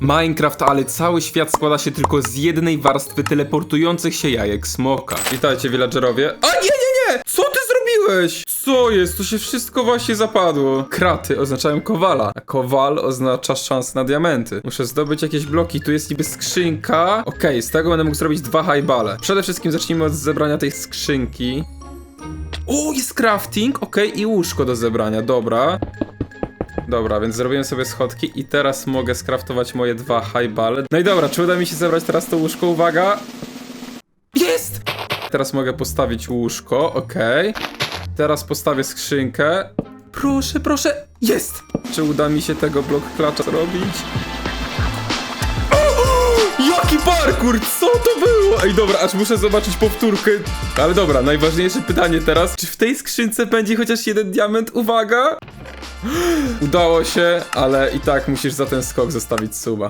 Minecraft, ale cały świat składa się tylko z jednej warstwy teleportujących się jajek smoka. Witajcie, villagerowie. A nie, nie, nie! Co ty zrobiłeś? Co jest? To się wszystko właśnie zapadło. Kraty oznaczają kowala, a kowal oznacza szans na diamenty. Muszę zdobyć jakieś bloki. Tu jest niby skrzynka. Okej, z tego będę mógł zrobić dwa highbale. Przede wszystkim zacznijmy od zebrania tej skrzynki. O, jest crafting, okej, i łóżko do zebrania, dobra. Dobra, więc zrobiłem sobie schodki i teraz mogę skraftować moje dwa highbale. No i dobra, czy uda mi się zebrać teraz to łóżko? Uwaga! Jest! Teraz mogę postawić łóżko, okej. Teraz postawię skrzynkę. Proszę, proszę, jest! Czy uda mi się tego blok klacza zrobić? Jaki parkour! Co to było? Ej, dobra, aż muszę zobaczyć powtórkę. Ale dobra, najważniejsze pytanie teraz. Czy w tej skrzynce będzie chociaż jeden diament? Uwaga! Udało się, ale i tak musisz za ten skok zostawić suba.